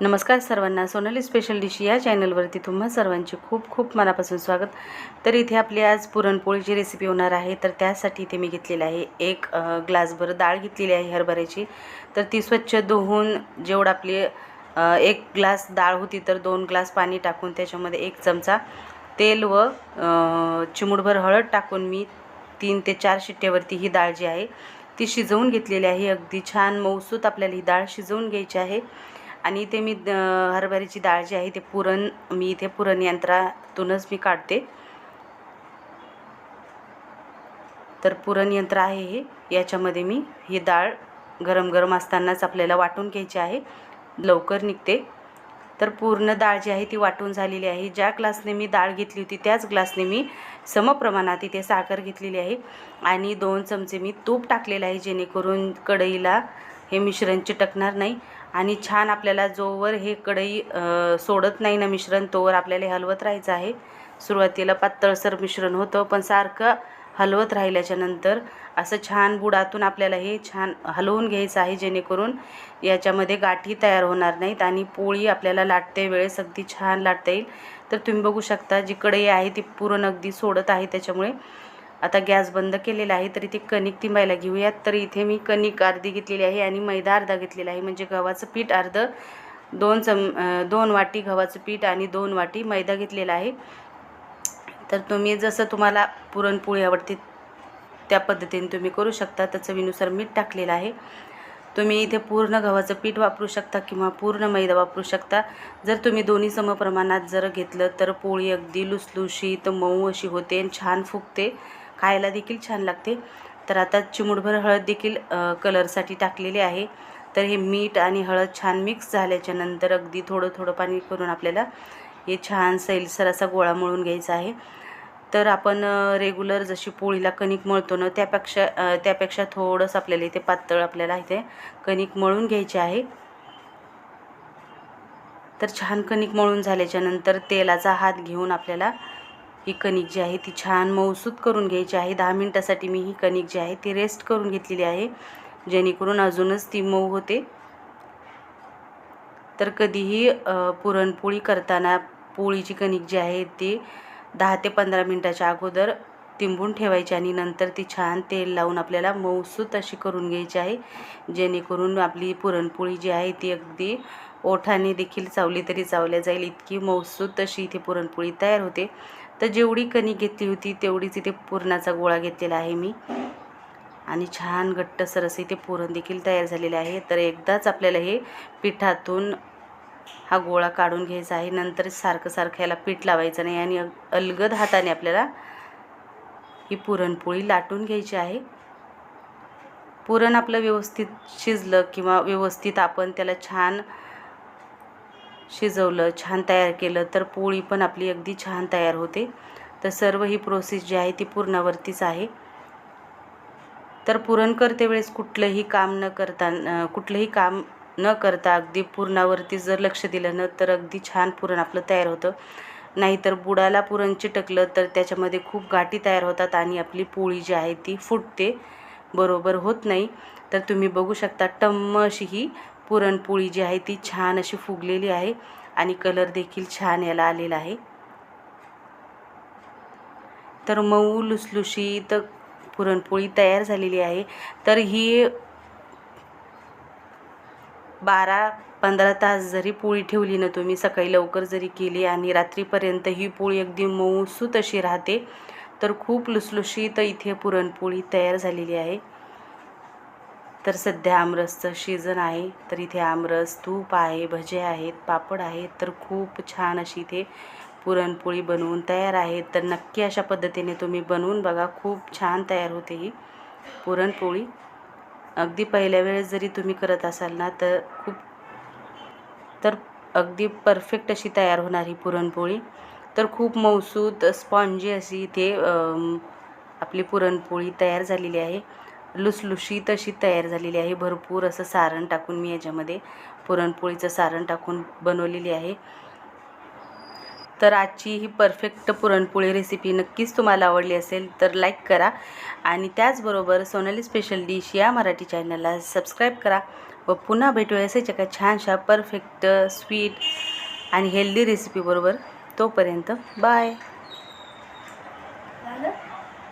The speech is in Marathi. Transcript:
नमस्कार सर्वांना. सोनाली स्पेशल डिश या चॅनलवरती तुम्हा सर्वांचे खूप खूप मनापासून स्वागत. तर इथे आपली आज पुरणपोळीची रेसिपी होणार आहे. तर त्यासाठी इथे मी घेतलेलं आहे एक ग्लासभर डाळ घेतलेली आहे हरभऱ्याची. तर ती स्वच्छ धुवून जेवढं आपली एक ग्लास डाळ होती तर दोन ग्लास पाणी टाकून त्याच्यामध्ये एक चमचा तेल व अ, चिमूटभर हळद टाकून मी तीन ते चार शिट्ट्यावरती ही डाळ जी आहे ती शिजवून घेतलेली आहे. अगदी छान मौसूत आपल्याला ही डाळ शिजवून घ्यायची आहे. आणि इथे मी द हरभऱ्याची डाळ जी आहे ते पुरण मी इथे पुरण यंत्रातूनच मी काढते. तर पुरण यंत्र आहे हे. याच्यामध्ये मी ही डाळ गरम गरम असतानाच आपल्याला वाटून घ्यायची आहे. लवकर निघते. तर पूर्ण डाळ जी आहे ती वाटून झालेली आहे. ज्या ग्लासने मी डाळ घेतली होती त्याच ग्लासने मी समप्रमाणात इथे साखर घेतलेली आहे. आणि दोन चमचे मी तूप टाकलेलं आहे जेणेकरून कढईला हे मिश्रण चिटकणार नाही. आणि छान आपल्याला जोवर हे कढई सोडत नाही ना मिश्रण तोवर आपल्याला हे हलवत राहायचं आहे. सुरुवातीला पातळसर मिश्रण होतं पण सारखं हलवत राहिल्याच्या नंतर असं छान बुडातून आपल्याला हे छान हलवून घ्यायचं आहे जेणेकरून याच्यामध्ये गाठी तयार होणार नाहीत आणि पोळी आपल्याला लाटते वेळेस अगदी छान लाटता येईल. तर तुम्ही बघू शकता जी कढई आहे ती पूर्ण अगदी सोडत आहे त्याच्यामुळे आता गॅस बंद केलेला आहे तर इथे कणिक तिंबायला घेऊयात. तर इथे मी कणिक अर्धी घेतलेली आहे आणि मैदा अर्धा घेतलेला आहे. म्हणजे गव्हाचं पीठ अर्धं दोन चम दोन वाटी गव्हाचं पीठ आणि दोन वाटी मैदा घेतलेला आहे. तर तुम्ही जसं तुम्हाला पुरणपोळी आवडते त्या पद्धतीने तुम्ही करू शकता. तर चवीनुसार मीठ टाकलेलं आहे. तुम्ही इथे पूर्ण गव्हाचं पीठ वापरू शकता किंवा पूर्ण मैदा वापरू शकता. जर तुम्ही दोन्ही समप्रमाणात जर घेतलं तर पोळी अगदी लुसलुशीत मऊ अशी होते आणि छान फुगते. खायला देखील छान लागते. तर आता चिमूटभर हळद देखील कलरसाठी टाकलेली आहे. तर हे मीठ आणि हळद छान मिक्स झाल्याच्यानंतर अगदी थोडं थोडं पाणी करून आपल्याला हे छान सैलसर असा गोळा मळून घ्यायचा आहे. तर आपण रेग्युलर जशी पोळीला कणिक मळतो ना त्यापेक्षा त्यापेक्षा थोडंसं आपल्याला इथे पातळ आपल्याला इथे कणिक मळून घ्यायची आहे. तर छान कणिक मळून झाल्याच्यानंतर तेलाचा हात घेऊन आपल्याला ही कणिक जी आहे ती छान मऊसूत करून घ्यायची आहे. दहा मिनटासाठी मी ही कणिक जी आहे ती रेस्ट करून घेतलेली आहे. जेणेकरून अजूनच ती मऊ होते. तर कधीही पुरणपोळी करताना पोळीची कणिक जी आहे ती दहा ते पंधरा मिनटाच्या अगोदर तिंबून ठेवायची आणि नंतर ती छान तेल लावून आपल्याला मऊसूत अशी करून घ्यायची आहे. जेणेकरून आपली पुरणपोळी जी आहे ती अगदी ओठाने देखील चावली तरी चावल्या जाईल. इतकी मऊसूत अशी इथे पुरणपोळी तयार होते. तर जेवढी कणिक घेतली होती तेवढीच इथे पुरणाचा गोळा घेतलेला आहे मी. आणि छान घट्ट सरस इथे पुरण देखील तयार झालेले आहे. तर एकदाच आपल्याला हे पिठातून हा गोळा काढून घ्यायचा आहे. नंतर सारखं सारखं याला पीठ लावायचं नाही आणि अलगद हाताने आपल्याला ही पुरणपोळी लाटून घ्यायची आहे. पुरण आपलं व्यवस्थित शिजलं किंवा व्यवस्थित आपण त्याला छान शिजवलं छान तयार केलं तर पोळी पण आपली अगदी छान तयार होते. तर सर्व ही प्रोसेस जी आहे ती पूर्णावरतीच आहे. तर पुरण करते वेळेस कुठलंही काम न करता कुठलंही काम न करता अगदी पुरणावरती जर लक्ष दिलं ना तर अगदी छान पुरण आपलं तयार होतं. नाहीतर बुडाला पुरण चिटकलं तर त्याच्यामध्ये खूप गाठी तयार होतात आणि आपली पोळी जी आहे ती फुटते. बरोबर होत नाही. तर तुम्ही बघू शकता टम्म अशी ही पुरणपोळी जी आहे ती छान अशी फुगलेली आहे आणि कलर देखील छान याला आलेला आहे. तर मऊ लुसलुशीत पुरणपोळी तयार झालेली आहे. तर ही बारा पंधरा तास जरी पोळी ठेवली ना तुम्ही सकाळी लवकर जरी केली आणि रात्रीपर्यंत ही पोळी अगदी मऊसूत अशी राहते तर खूप लुसलुशीत इथे पुरणपोळी तयार झालेली आहे. तर सध्या आमरसचं सीझन आहे. तर इथे आमरस तूप आहे भजे आहेत पापड आहेत. तर खूप छान अशी इथे पुरणपोळी बनवून तयार आहे तर नक्की अशा पद्धतीने तुम्ही बनवून बघा. खूप छान तयार होते ही पुरणपोळी. अगदी पहिल्या वेळेस जरी तुम्ही करत असाल ना तर खूप तर अगदी परफेक्ट अशी तयार होणार ही पुरणपोळी. तर खूप मौसूद स्पॉन्जी अशी इथे आपली पुरणपोळी तयार झालेली आहे. लुसलुशीत अशी तयार झालेली आहे. भरपूर असं सारण टाकून मी याच्यामध्ये पुरणपोळीचं सारण टाकून बनवलेली आहे. तर आजची ही परफेक्ट पुरणपोळी रेसिपी नक्कीच तुम्हाला आवडली असेल तर लाईक करा. आणि त्याचबरोबर सोनाली स्पेशल डिश या मराठी चॅनलला सबस्क्राईब करा व पुन्हा भेटूया असेच एका छानशा परफेक्ट स्वीट आणि हेल्दी रेसिपीबरोबर तोपर्यंत बाय